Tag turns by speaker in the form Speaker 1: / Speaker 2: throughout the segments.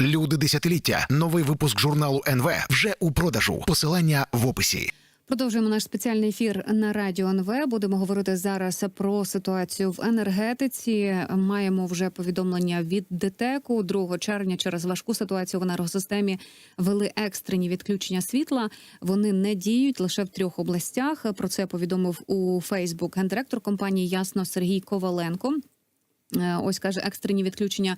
Speaker 1: Люди десятиліття. Новий випуск журналу НВ вже у продажу. Посилання в описі.
Speaker 2: Продовжуємо наш спеціальний ефір на радіо НВ. Будемо говорити зараз про ситуацію в енергетиці. Маємо вже повідомлення від ДТЕКу 2 червня через важку ситуацію в енергосистемі вели екстрені відключення світла. Вони не діють лише в трьох областях. Про це повідомив у Фейсбук гендиректор компанії Ясно Сергій Коваленко. Е, Ось каже екстрені відключення.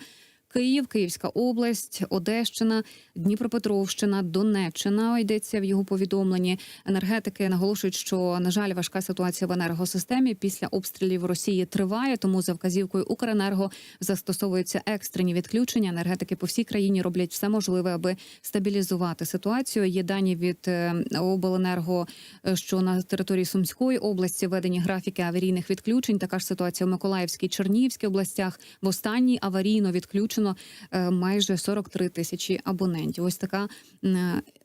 Speaker 2: Київ, Київська область, Одещина, Дніпропетровщина, Донеччина йдеться в його повідомленні. Енергетики наголошують, що на жаль, важка ситуація в енергосистемі після обстрілів Росії триває. Тому за вказівкою Укренерго застосовуються екстрені відключення. Енергетики по всій країні роблять все можливе, аби стабілізувати ситуацію. Є дані від е, обленерго, е, що на території Сумської області введені графіки аварійних відключень. Така ж ситуація в Миколаївській Чернігівській областях. В останній аварійно відключено е, майже 43 тисячі абонентів. Ось така е,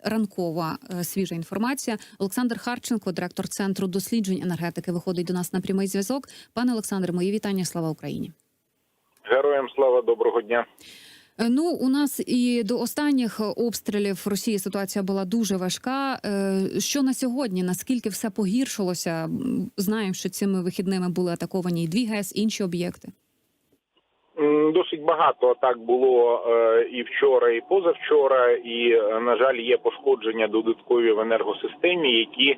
Speaker 2: ранкова е, свіжа інформація. Олександр Харченко, директор центру досліджень енергетики, виходить до нас на прямий зв'язок. Пане Олександре, мої вітання. Слава Україні.
Speaker 3: Героям слава доброго дня.
Speaker 2: Ну, у нас і до останніх обстрілів Росії ситуація була дуже важка. Що на сьогодні? Наскільки все погіршилося? Знаємо, що цими вихідними були атаковані і дві ГЕС, інші об'єкти.
Speaker 3: Досить багато атак було е, і вчора, і позавчора. І е, на жаль, є пошкодження додаткові в енергосистемі, які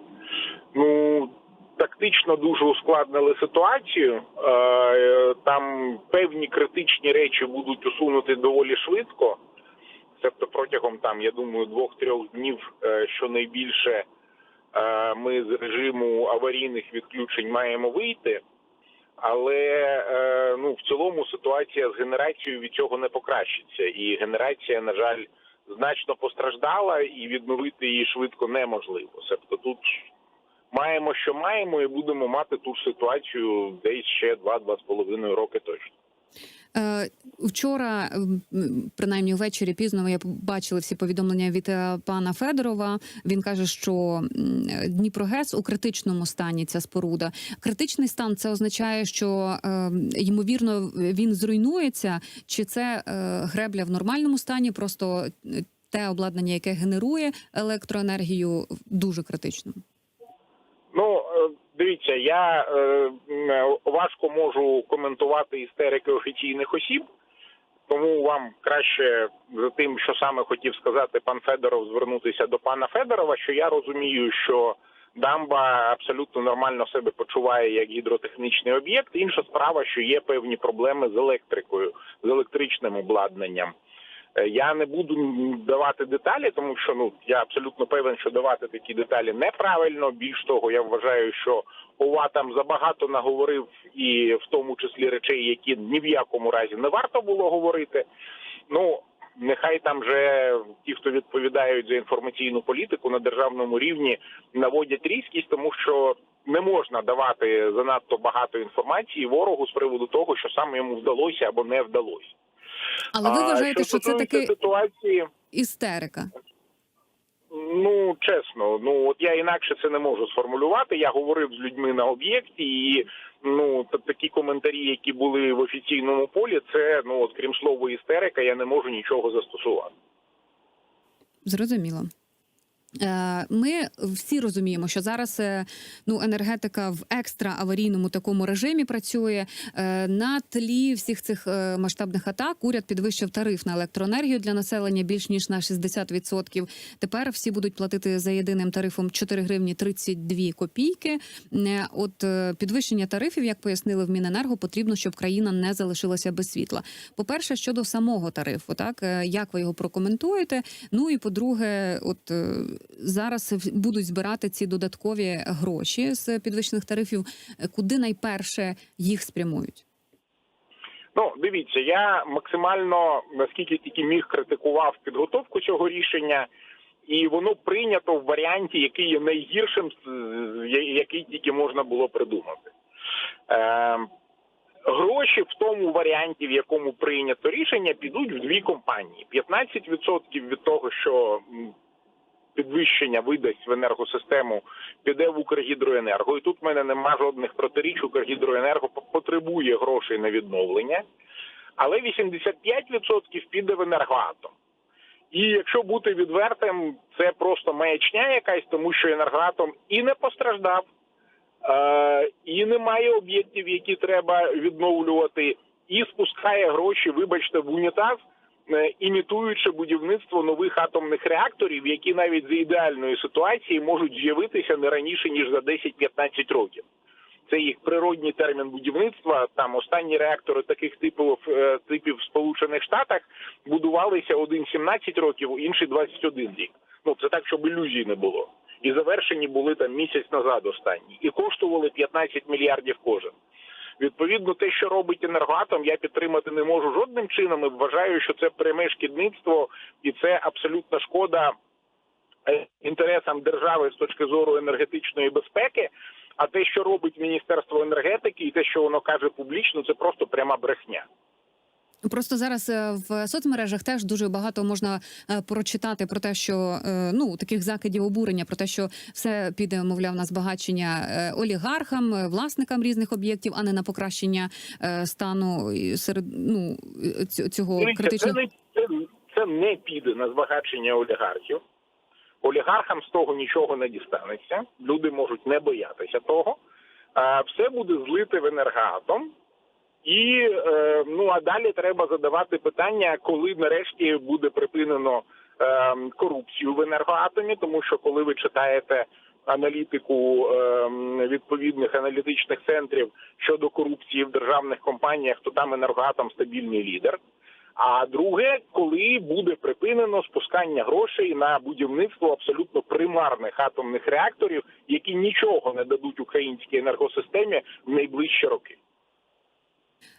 Speaker 3: ну тактично дуже ускладнили ситуацію. Е, Там певні критичні речі будуть усунути доволі швидко. Тобто протягом там, я думаю, двох-трьох днів щонайбільше ми з режиму аварійних відключень маємо вийти. Але е, ну в цілому ситуація з генерацією від цього не покращиться, і генерація, на жаль, значно постраждала, і відновити її швидко неможливо. Себто тут маємо, що маємо, і будемо мати ту ж ситуацію десь ще два-два з половиною роки точно.
Speaker 2: Е, Вчора, принаймні ввечері пізно, ми бачили всі повідомлення від е, пана Федорова. Він каже, що Дніпрогес у критичному стані ця споруда. Критичний стан це означає, що е, ймовірно він зруйнується, чи це е, гребля в нормальному стані, просто те обладнання, яке генерує електроенергію, дуже критичному.
Speaker 3: Ну дивіться, я е, важко можу коментувати істерики офіційних осіб, тому вам краще за тим, що саме хотів сказати пан Федоров, звернутися до пана Федорова. Що я розумію, що дамба абсолютно нормально себе почуває як гідротехнічний об'єкт. Інша справа, що є певні проблеми з електрикою, з електричним обладнанням. Е, Я не буду давати деталі, тому що ну я абсолютно певен, що давати такі деталі неправильно. Більш того, я вважаю, що ОВА там забагато наговорив, і в тому числі речей, які ні в якому разі не варто було говорити. Ну нехай там же ті, хто відповідають за інформаційну політику на державному рівні, наводять різкість, тому що не можна давати занадто багато інформації ворогу з приводу того, що саме йому вдалося або не вдалося.
Speaker 2: Але ви
Speaker 3: А
Speaker 2: вважаєте, що це таки
Speaker 3: ситуації?
Speaker 2: істерика?
Speaker 3: Ну чесно, ну от я інакше це не можу сформулювати. Я говорив з людьми на об'єкті, і ну такі коментарі, які були в офіційному полі, це ну от крім слова істерика, я не можу нічого застосувати.
Speaker 2: Зрозуміло. Е, Ми всі розуміємо, що зараз е, ну енергетика в екстра аварійному такому режимі працює. Е, На тлі всіх цих масштабних атак уряд підвищив тариф на електроенергію для населення більш ніж на 60%. Тепер всі будуть платити за єдиним тарифом 4 гривні 32 копійки. От підвищення тарифів, як пояснили в Міненерго, потрібно, щоб країна не залишилася без світла. По перше, щодо самого тарифу, так як ви його прокоментуєте? Ну і по-друге, от е, зараз будуть збирати ці додаткові гроші з підвищених тарифів. Куди найперше їх спрямують?
Speaker 3: Ну, дивіться, я максимально наскільки тільки міг критикував підготовку цього рішення, і воно прийнято в варіанті, який є найгіршим, який тільки можна було придумати. Е, гроші в тому варіанті, в якому прийнято рішення, підуть в дві компанії: 15% від того, що підвищення видасть в енергосистему, піде в Укргідроенерго. І тут в мене нема жодних протиріч. Укргідроенерго потребує грошей на відновлення, але 85% піде в енергоатом. І якщо бути відвертим, це просто маячня якась, тому що енергоатом і не постраждав, е, і немає об'єктів, які треба відновлювати, і спускає гроші, вибачте, в унітаз, імітуючи будівництво нових атомних реакторів, які навіть за ідеальної ситуації можуть з'явитися не раніше ніж за 10-15 років. Це їх природній термін будівництва. Там останні реактори таких типів е, типів в Сполучених Штатах будувалися один 17 років, інший 21 рік. Ну це так, щоб ілюзій не було. І завершені були там місяць назад останні, і коштували 15 мільярдів кожен. Відповідно, те, що робить енергоатом, я підтримати не можу жодним чином. і Вважаю, що це пряме шкідництво, і це абсолютна шкода е, інтересам держави з точки зору енергетичної безпеки. А те, що робить Міністерство енергетики, і те, що воно каже публічно, це просто пряма брехня.
Speaker 2: Просто зараз е, в соцмережах теж дуже багато можна е, прочитати про те, що е, ну таких закидів обурення, про те, що все піде, мовляв, на збагачення олігархам, власникам різних об'єктів, а не на покращення стану серед ну цього
Speaker 3: Дивіться, це не це, це не піде на збагачення олігархів. Олігархам з того нічого не дістанеться. Люди можуть не боятися того. Все буде злите в енергоатом. І е, ну а далі треба задавати питання, коли нарешті буде припинено е, корупцію в енергоатомі, тому що коли ви читаєте аналітику е, відповідних аналітичних центрів щодо корупції в державних компаніях, то там енергоатом стабільний лідер. А друге, коли буде припинено спускання грошей на будівництво абсолютно примарних атомних реакторів, які нічого не дадуть українській енергосистемі в найближчі роки.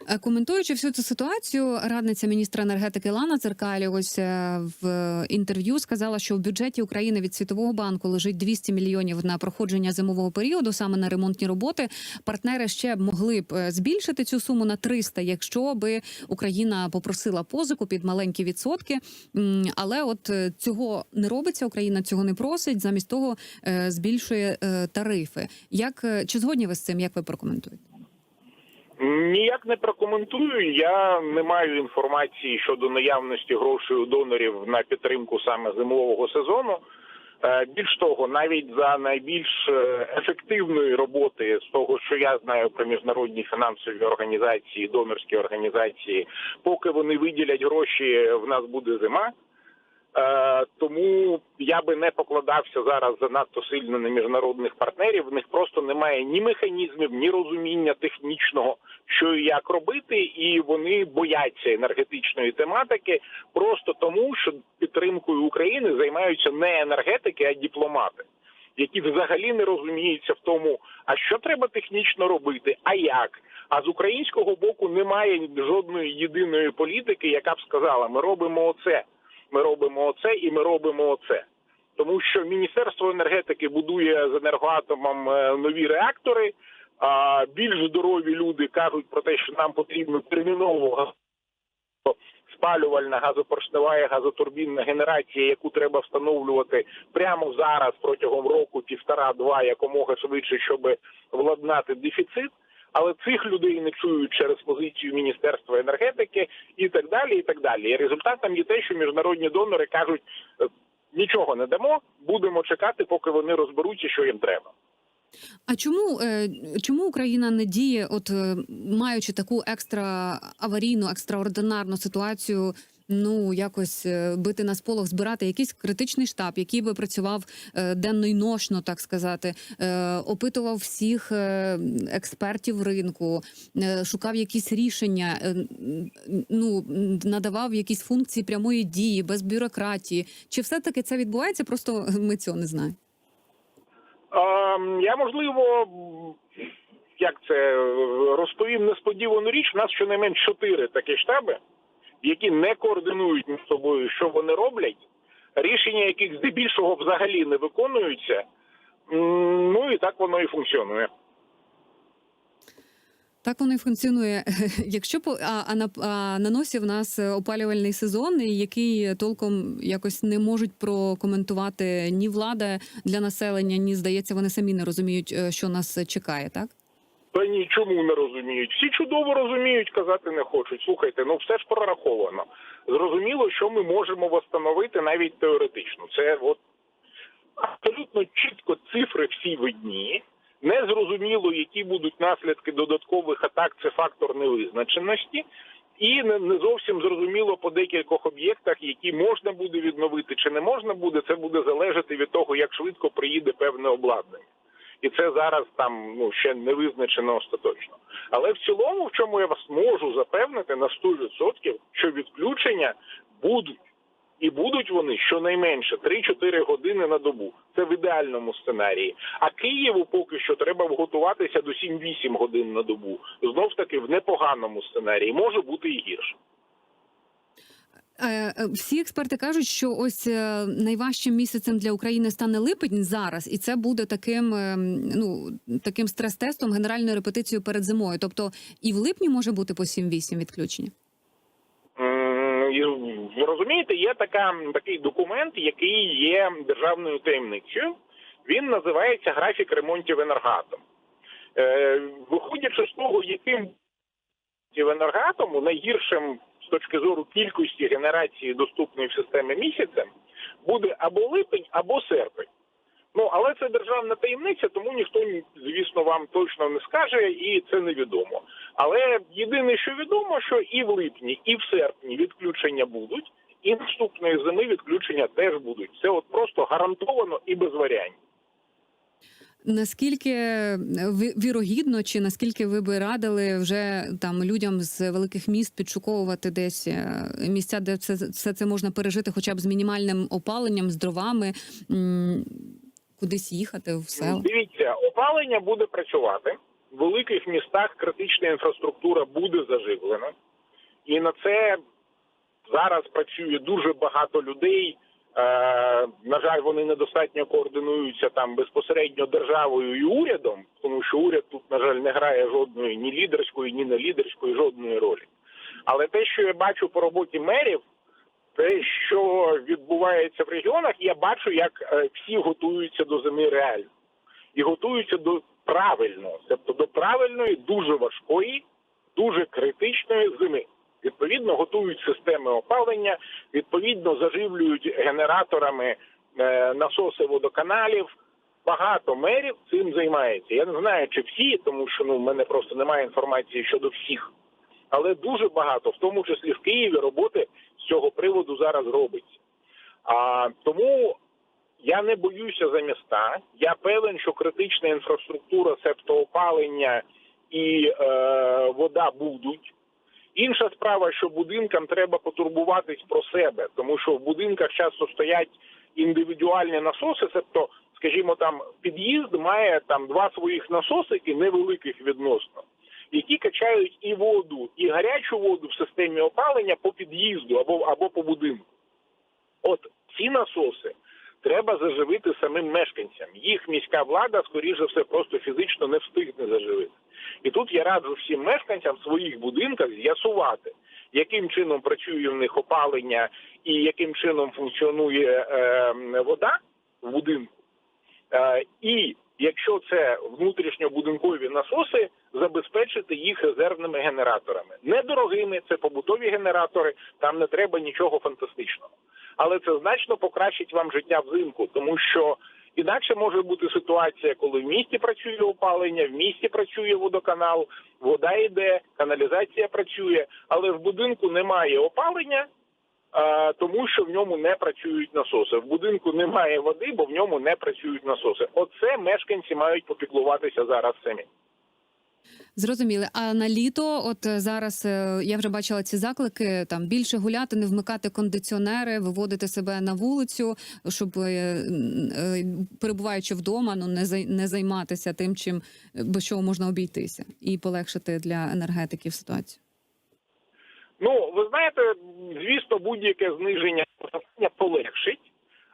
Speaker 2: Е, Коментуючи всю цю ситуацію, радниця міністра енергетики Лана Церкалі ось е, в інтерв'ю сказала, що в бюджеті України від Світового банку лежить 200 мільйонів на проходження зимового періоду, саме на ремонтні роботи. Партнери ще б могли б е, збільшити цю суму на 300, якщо би Україна попросила позику під маленькі відсотки. Але от цього не робиться. Україна цього не просить. Замість того збільшує тарифи. Як чи згодні ви з цим? Як ви прокоментуєте?
Speaker 3: Ніяк не прокоментую. Я не маю інформації щодо наявності грошей у донорів на підтримку саме зимового сезону. Е, Більш того, навіть за найбільш е, ефективної роботи з того, що я знаю про міжнародні фінансові організації, донорські організації, поки вони виділять гроші, в нас буде зима. Е, Тому я би не покладався зараз занадто сильно на міжнародних партнерів. В них просто немає ні механізмів, ні розуміння технічного, що і як робити, і вони бояться енергетичної тематики просто тому, що підтримкою України займаються не енергетики, а дипломати. Які взагалі не розуміються в тому, а що треба технічно робити, а як. А з українського боку немає жодної єдиної політики, яка б сказала: ми робимо оце, ми робимо оце і ми робимо оце. Тому що Міністерство енергетики будує з енергоатомом е, нові реактори. А більш здорові люди кажуть про те, що нам потрібно терміново спалювальна газопоршнева і газотурбінна генерація, яку треба встановлювати прямо зараз протягом року, півтора-два, якомога швидше, щоб владнати дефіцит. Але цих людей не чують через позицію Міністерства енергетики і так далі. І так далі. І результатом є те, що міжнародні донори кажуть, «Е, нічого не дамо, будемо чекати, поки вони розберуться, що їм треба.
Speaker 2: А чому, е, чому Україна не діє, от е, маючи таку екстра аварійну, екстраординарну ситуацію? Ну якось е, бити на сполох, збирати якийсь критичний штаб, який би працював е, денно й ношно, так сказати, е, опитував всіх експертів ринку, шукав якісь рішення, ну надавав якісь функції прямої дії без бюрократії. Чи все таки це відбувається? Просто ми цього не знаємо.
Speaker 3: Ем, Я можливо, як це розповім несподівану річ. У нас щонайменш чотири такі штаби, які не координують між собою, що вони роблять, рішення яких здебільшого взагалі не виконуються. Ну і так воно і функціонує.
Speaker 2: Так воно і функціонує. Якщо а, а на а на носі в нас опалювальний сезон, який толком якось не можуть прокоментувати ні влада для населення, ні здається, вони самі не розуміють, е, що нас чекає, так.
Speaker 3: Та ні, чому не розуміють? Всі чудово розуміють, казати не хочуть. Слухайте, ну все ж прораховано. Зрозуміло, що ми можемо восстановити навіть теоретично. Це от абсолютно чітко цифри всі видні. Не зрозуміло, які будуть наслідки додаткових атак. Це фактор невизначеності. І не зовсім зрозуміло по декількох об'єктах, які можна буде відновити чи не можна буде. Це буде залежати від того, як швидко приїде певне обладнання. І це зараз там ну ще не визначено остаточно. Але в цілому, в чому я вас можу запевнити на 100%, що відключення будуть. І будуть вони щонайменше 3-4 години на добу. Це в ідеальному сценарії. А Києву поки що треба готуватися до 7-8 годин на добу. Знов таки в непоганому сценарії може бути і гірше.
Speaker 2: Е, е, Всі експерти кажуть, що ось е, найважчим місяцем для України стане липень зараз, і це буде таким ну таким стрес-тестом, генеральною репетицією перед зимою. Тобто і в липні може бути по 7-8 відключення.
Speaker 3: Ви розумієте, є така такий документ, який є державною таємницею. Він називається графік ремонтів енергоатом. Е, виходячи з того, яким в енергоатому найгіршим точки зору кількості генерації доступної в системі місяцем буде або липень, або серпень. Ну але це державна таємниця, тому ніхто звісно вам точно не скаже, і це невідомо. Але єдине, що відомо, що і в липні, і в серпні відключення будуть, і наступної зими відключення теж будуть. Це от просто гарантовано і без варіантів.
Speaker 2: Наскільки е, вірогідно, чи наскільки ви би радили вже там людям з великих міст підшуковувати десь е, місця, де все, все це можна пережити, хоча б з мінімальним опаленням, з дровами, кудись їхати в села?
Speaker 3: Дивіться, опалення буде працювати. В великих містах критична інфраструктура буде заживлена, і на це зараз працює дуже багато людей. Е, на жаль, вони недостатньо координуються там безпосередньо державою і урядом, тому що уряд тут, на жаль, не грає жодної ні лідерської, ні не лідерської жодної ролі. Але те, що я бачу по роботі мерів, те, що відбувається в регіонах, я бачу, як е, всі готуються до зими реально і готуються до правильного, тобто до правильної, дуже важкої, дуже критичної зими. Відповідно, готують системи опалення, відповідно заживлюють генераторами е, насоси водоканалів. Багато мерів цим займається. Я не знаю, чи всі, тому що ну в мене просто немає інформації щодо всіх, але дуже багато, в тому числі в Києві, роботи з цього приводу зараз робиться. А тому я не боюся за міста. Я певен, що критична інфраструктура, себто опалення і е, вода будуть. Інша справа, що будинкам треба потурбуватись про себе, тому що в будинках часто стоять індивідуальні насоси, тобто, скажімо, там під'їзд має там два своїх насосики невеликих відносно, які качають і воду, і гарячу воду в системі опалення по під'їзду або, або по будинку. От ці насоси треба заживити самим мешканцям. Їх міська влада, скоріше все, просто фізично не встигне заживити. І тут я раджу всім мешканцям в своїх будинках з'ясувати, яким чином працює в них опалення і яким чином функціонує е, вода в будинку. Е, і якщо це внутрішньобудинкові насоси, забезпечити їх резервними генераторами. Недорогими, це побутові генератори, там не треба нічого фантастичного. Але це значно покращить вам життя взимку, тому що інакше може бути ситуація, коли в місті працює опалення, в місті працює водоканал, вода йде, каналізація працює, але в будинку немає опалення. Тому що в ньому не працюють насоси. В будинку немає води, бо в ньому не працюють насоси. Оце мешканці мають попіклуватися зараз самі.
Speaker 2: Зрозуміли. А на літо, от е, зараз е, я вже бачила ці заклики: там більше гуляти, не вмикати кондиціонери, виводити себе на вулицю, щоб е, перебуваючи вдома, ну не не займатися тим, чим без чого можна обійтися, і полегшити для енергетиків ситуацію.
Speaker 3: Ну, ви знаєте, звісно, будь-яке зниження полегшить.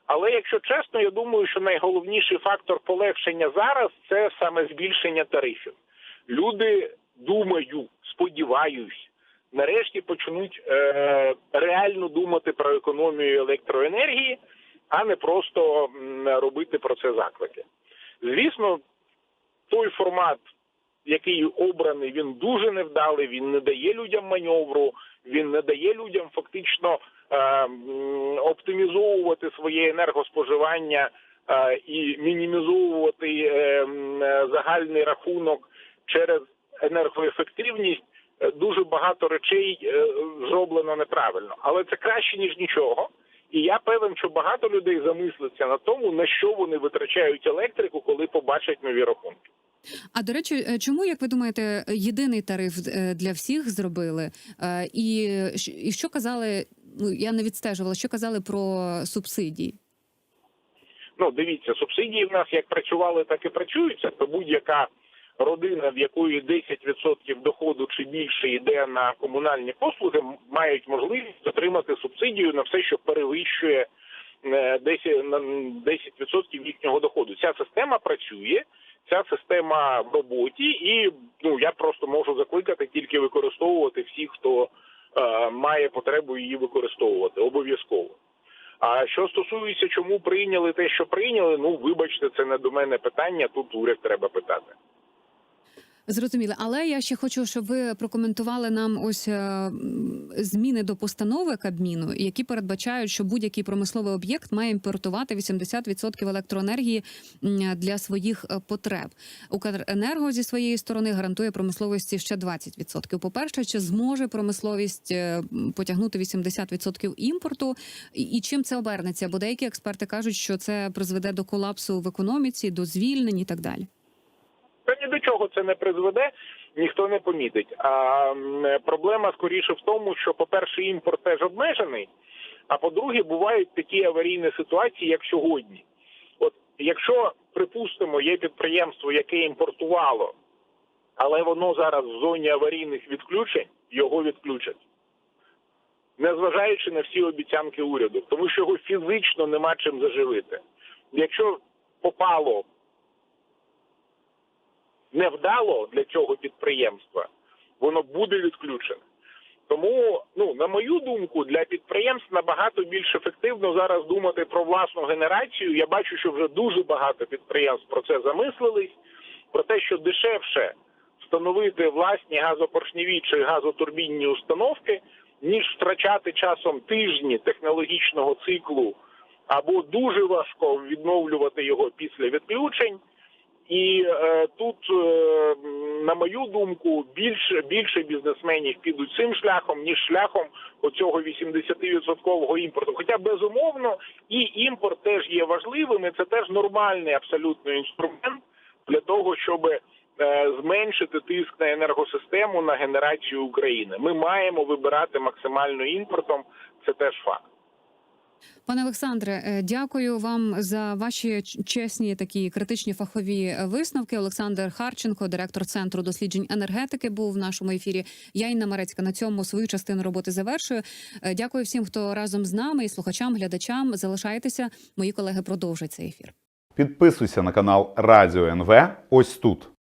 Speaker 3: Але якщо чесно, я думаю, що найголовніший фактор полегшення зараз це саме збільшення тарифів. Люди думаю, сподіваюсь, нарешті почнуть е, реально думати про економію електроенергії, а не просто робити про це заклики. Звісно, той формат який обраний, він дуже невдалий. Він не дає людям маневру, він не дає людям фактично е, оптимізовувати своє енергоспоживання е, і мінімізовувати е, загальний рахунок через енергоефективність. Е, Дуже багато речей е, зроблено неправильно, але це краще ніж нічого. І я певен, що багато людей замислиться на тому, на що вони витрачають електрику, коли побачать нові рахунки.
Speaker 2: А до речі, е, чому, як ви думаєте, єдиний тариф для всіх зробили? І, і що казали? Ну я не відстежувала, що казали про субсидії.
Speaker 3: Ну, дивіться, субсидії в нас як працювали, так і працюються. То будь-яка родина, в якої 10% доходу чи більше йде на комунальні послуги, мають можливість отримати субсидію на все, що перевищує е, 10, на 10% їхнього доходу. Ця система працює. Ця система в роботі, і ну я просто можу закликати тільки використовувати всіх, хто е, має потребу її використовувати обов'язково. А що стосується, чому прийняли те, що прийняли, ну вибачте, це не до мене питання. Тут уряд треба питати.
Speaker 2: Зрозуміло, але я ще хочу, щоб ви прокоментували нам ось е, зміни до постанови Кабміну, які передбачають, що будь-який промисловий об'єкт має імпортувати 80% електроенергії для своїх е, потреб. Укренерго зі своєї сторони гарантує промисловості ще 20%. По перше, чи зможе промисловість е, потягнути 80% імпорту, і, і чим це обернеться? Бо деякі експерти кажуть, що це призведе до колапсу в економіці, до звільнень і так далі.
Speaker 3: Та ні до чого це не призведе, ніхто не помітить. А проблема скоріше в тому, що, по-перше, імпорт теж обмежений. А по-друге, бувають такі аварійні ситуації, як сьогодні. От якщо припустимо, є підприємство, яке імпортувало, але воно зараз в зоні аварійних відключень, його відключать. Незважаючи на всі обіцянки уряду, тому що його фізично нема чим заживити. Якщо попало невдало для цього підприємства, воно буде відключене. Тому, ну на мою думку, для підприємств набагато більш ефективно зараз думати про власну генерацію. Я бачу, що вже дуже багато підприємств про це замислились, про те, що дешевше встановити власні газопоршневі чи газотурбінні установки, ніж втрачати часом тижні технологічного циклу, або дуже важко відновлювати його після відключень. І е, тут, е, на мою думку, більше більше бізнесменів підуть цим шляхом, ніж шляхом оцього 80% імпорту. Хоча безумовно і імпорт теж є важливим, і це теж нормальний абсолютно інструмент для того, щоб е, зменшити тиск на енергосистему на генерацію України. Ми маємо вибирати максимально імпортом. Це теж факт.
Speaker 2: Пане Олександре, е, дякую вам за ваші чесні такі критичні фахові е, висновки. Олександр Харченко, директор центру досліджень енергетики, був в нашому ефірі. Я Інна Марецька на цьому свою частину роботи завершую. Е, Дякую всім, хто разом з нами і слухачам, глядачам. Залишайтеся. Мої колеги продовжать цей ефір.
Speaker 4: Підписуйся на канал Радіо НВ ось тут.